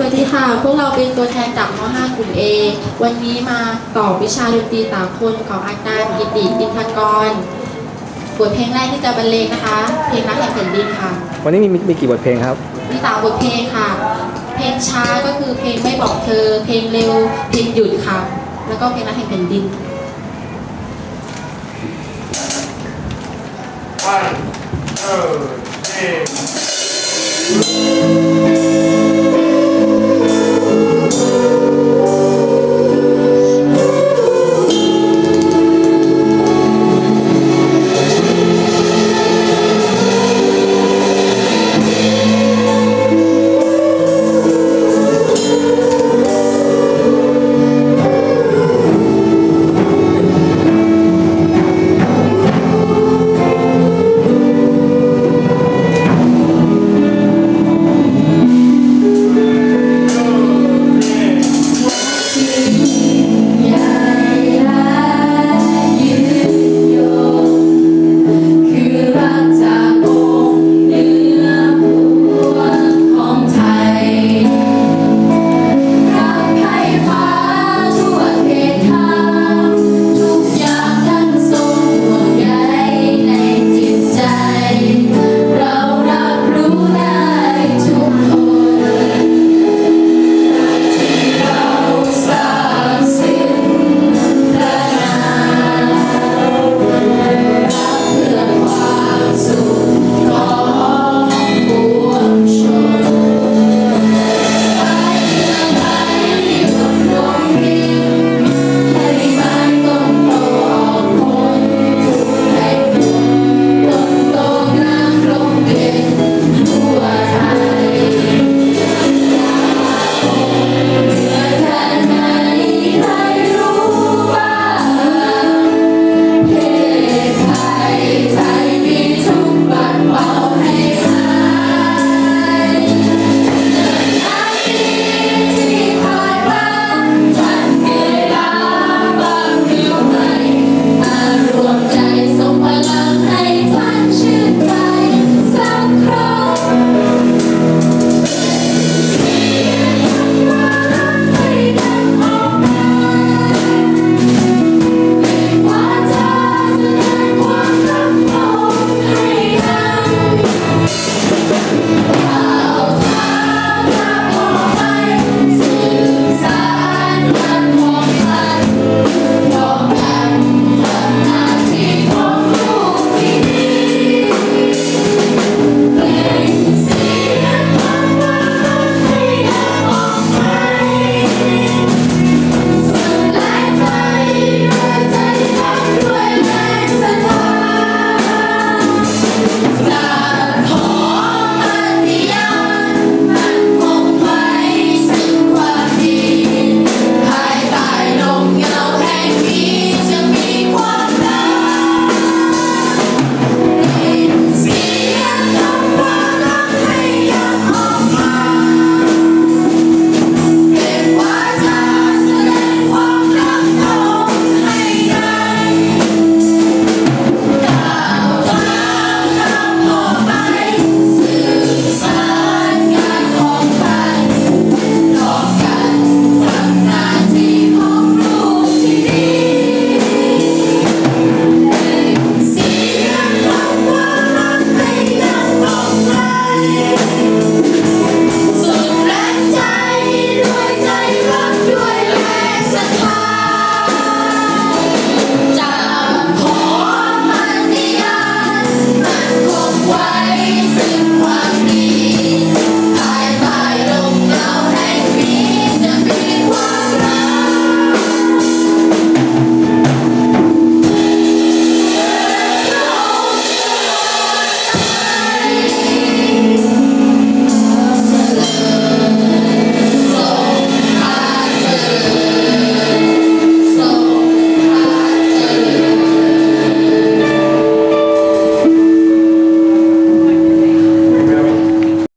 สวัสดีค่ะ พวกเราเป็นตัวแทนจากม .5 กลุ่ม A วันนี้มาต่อวิชาดนตรีสากลของอาจารย์กิติปินทกร บทเพลงแรกที่จะบรรเลงนะคะ เพลงรักแห่งแผ่นดินค่ะ วันนี้มีมีมีกี่บทเพลงครับ มีสามบทเพลงค่ะ เพลงช้าก็คือเพลงไม่บอกเธอ เพลงเร็ว เพลงหยุดค่ะ แล้วก็เพลงรักแห่งแผ่นดิน One, two, three.